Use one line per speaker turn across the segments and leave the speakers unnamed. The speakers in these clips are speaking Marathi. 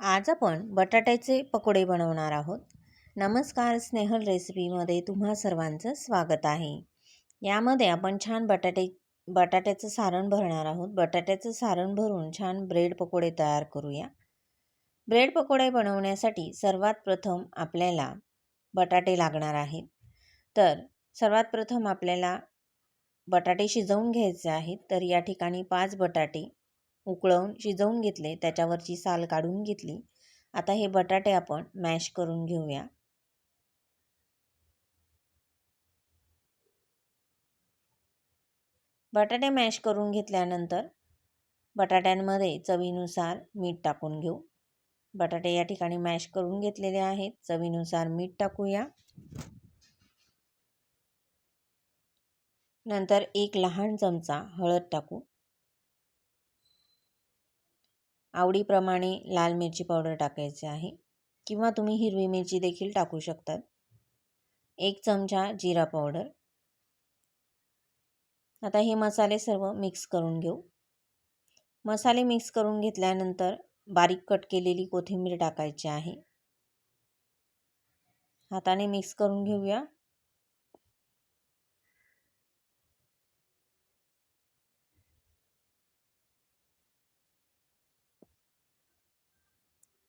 आज आपण बटाट्याचे पकोडे बनवणार आहोत. नमस्कार स्नेहल रेसिपीमध्ये तुम्हा सर्वांचं स्वागत आहे. यामध्ये आपण छान बटाटे बटाट्याचं सारण भरणार आहोत. बटाट्याचं सारण भरून छान ब्रेड पकोडे तयार करूया. ब्रेड पकोडे बनवण्यासाठी सर्वात प्रथम आपल्याला बटाटे लागणार आहेत. तर सर्वात प्रथम आपल्याला बटाटे शिजवून घ्यायचे आहेत. तर या ठिकाणी पाच बटाटे उकळवून शिजवून घेतले त्याच्यावरची साल काढून घेतली. आता हे बटाटे आपण मॅश करून घेऊया. बटाटे मॅश करून घेतल्यानंतर बटाट्यांमध्ये चवीनुसार मीठ टाकून घेऊ. बटाटे या ठिकाणी मॅश करून घेतलेले आहेत. चवीनुसार मीठ टाकूया. नंतर एक लहान चमचा हळद टाकू. आवडीप्रमाणे लाल मिरची पावडर टाकायची आहे. किंवा तुम्ही हिरवी मिरची देखील टाकू शकतात. एक चमचा जिरा पावडर. आता हे मसाले सर्व मिक्स करून घेऊ. मसाले मिक्स करून घेतल्यानंतर बारीक कट केलेली कोथिंबीर टाकायची आहे. हाताने मिक्स करून घेऊया.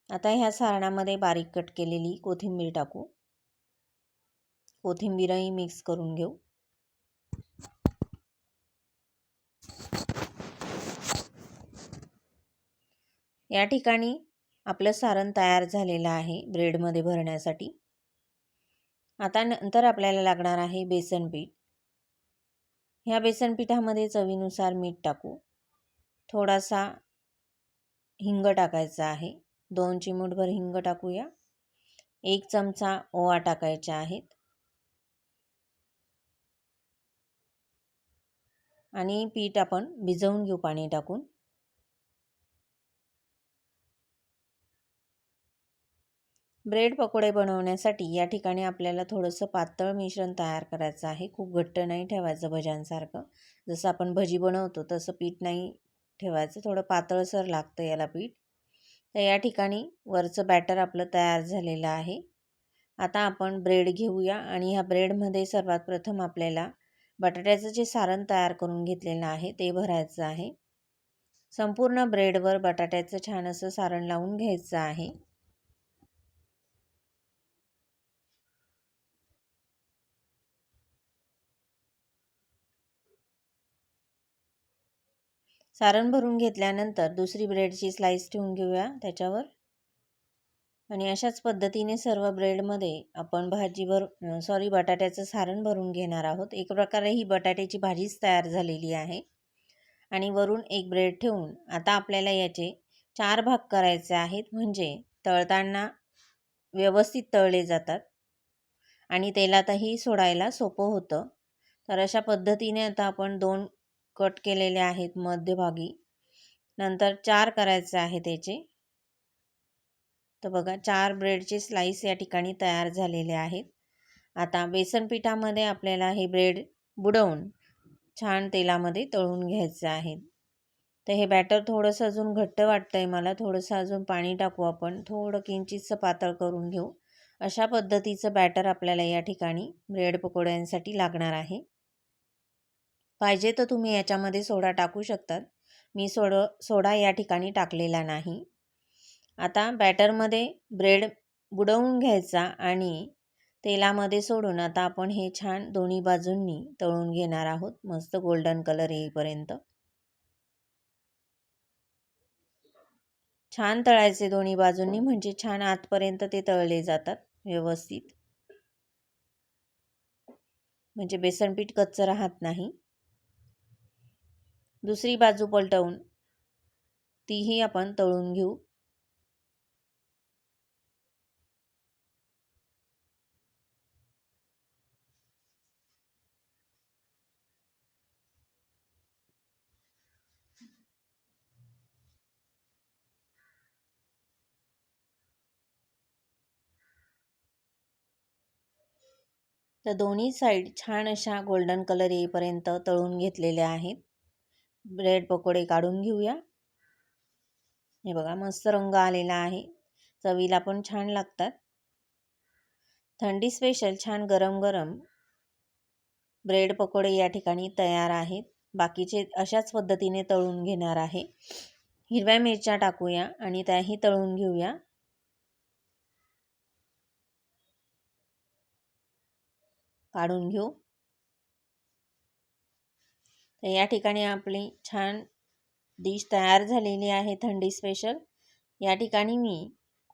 आता ह्या सारणामध्ये बारीक कट केलेली कोथिंबीर टाकू. कोथिंबीरही मिक्स करून घेऊ. या ठिकाणी आपलं सारण तयार झालेलं आहे ब्रेडमध्ये भरण्यासाठी. आता नंतर आपल्याला लागणार आहे बेसन पीठ. ह्या बेसन पिठामध्ये चवीनुसार मीठ टाकू. थोडासा हिंग टाकायचा आहे. दोन चिमूटभर हिंग टाकूया. एक चमचा ओवा टाकायचा आहेत. आणि पीठ आपण भिजवून घेऊ पाणी टाकून. ब्रेड पकोडे बनवण्यासाठी या ठिकाणी आपल्याला थोडंसं पातळ मिश्रण तयार करायचं आहे. खूप घट्ट नाही ठेवायचं भज्यांसारखं. जसं आपण भजी बनवतो तसं पीठ नाही ठेवायचं. थोडं पातळसर लागतं याला पीठ. तर या ठिकाणी वरचं बॅटर आपलं तयार झालेलं आहे. आता आपण ब्रेड घेऊया आणि ह्या ब्रेडमध्ये सर्वात प्रथम आपल्याला बटाट्याचं जे सारण तयार करून घेतलेलं आहे ते भरायचं आहे. संपूर्ण ब्रेडवर बटाट्याचं छान असं सारण लावून घ्यायचं आहे. सारण भरून घेतल्यानंतर दुसरी ब्रेडची स्लाईस ठेवून घेऊया त्याच्यावर. आणि अशाच पद्धतीने सर्व ब्रेडमध्ये आपण भाजीवर सॉरी बटाट्याचं सारण भरून घेणार आहोत. एक प्रकारे ही बटाट्याची भाजीच तयार झालेली आहे. आणि वरून एक ब्रेड ठेवून आता आपल्याला याचे चार भाग करायचे आहेत. म्हणजे तळताना व्यवस्थित तळले जातात. आणि तेलातही सोडायला सोपं होतं. तर अशा पद्धतीने आता आपण दोन कट केलेले आहेत मध्यभागी. नंतर चार करायचे आहे त्याचे तर बघा चार ब्रेडचे स्लाईस या ठिकाणी तयार झालेले आहेत. आता बेसन पिठामध्ये आपल्याला हे ब्रेड बुडवून छान तेलामध्ये तळून घ्यायचं आहे तर हे बॅटर थोडंसं अजून घट्ट वाटतं आहे मला. थोडंसं अजून पाणी टाकू आपण. थोडं किंचितचं पातळ करून घेऊ. अशा पद्धतीचं बॅटर आपल्याला या ठिकाणी ब्रेड पकोड्यांसाठी लागणार आहे. पाहिजे तर तुम्ही याच्यामध्ये सोडा टाकू शकतात. मी सोड सोडा या ठिकाणी टाकलेला नाही. आता बॅटरमध्ये ब्रेड बुडवून घ्यायचा आणि तेलामध्ये सोडून आता आपण हे छान दोन्ही बाजूंनी तळून घेणार आहोत. मस्त गोल्डन कलर येईपर्यंत. छान तळायचे दोन्ही बाजूंनी म्हणजे छान आतपर्यंत ते तळले जातात व्यवस्थित. म्हणजे बेसनपीठ कच्चं राहत नाही. दुसरी बाजू पलटवून. तीही आपण तळून घेऊ. तर दोन्ही साईड छान अशा गोल्डन कलर येईपर्यंत तळून घेतलेल्या आहेत. ब्रेड पकोडे काढून घेऊया. हे बघा मस्त रंग आलेला आहे. चवीला पण छान लागतात. थंडी स्पेशल छान गरम गरम ब्रेड पकोडे या ठिकाणी तयार आहेत. बाकीचे अशाच पद्धतीने तळून घेणार आहे. हिरव्या मिरच्या टाकूया आणि त्याही तळून घेऊया. काढून घेऊ. तर या ठिकाणी आपली छान डिश तयार झालेली आहे थंडी स्पेशल या ठिकाणी मी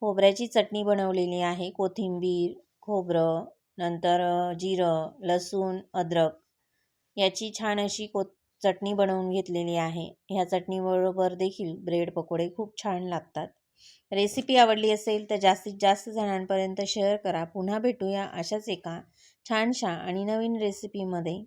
खोबऱ्याची चटणी बनवलेली आहे कोथिंबीर खोबरं नंतर जिरं लसूण अद्रक याची छान अशी को चटणी बनवून घेतलेली आहे. ह्या चटणीबरोबर देखील ब्रेड पकोडे खूप छान लागतात. रेसिपी आवडली असेल तर जास्तीत जास्त जणांपर्यंत शेअर करा. पुन्हा भेटूया अशाच एका छानशा आणि नवीन रेसिपीमध्ये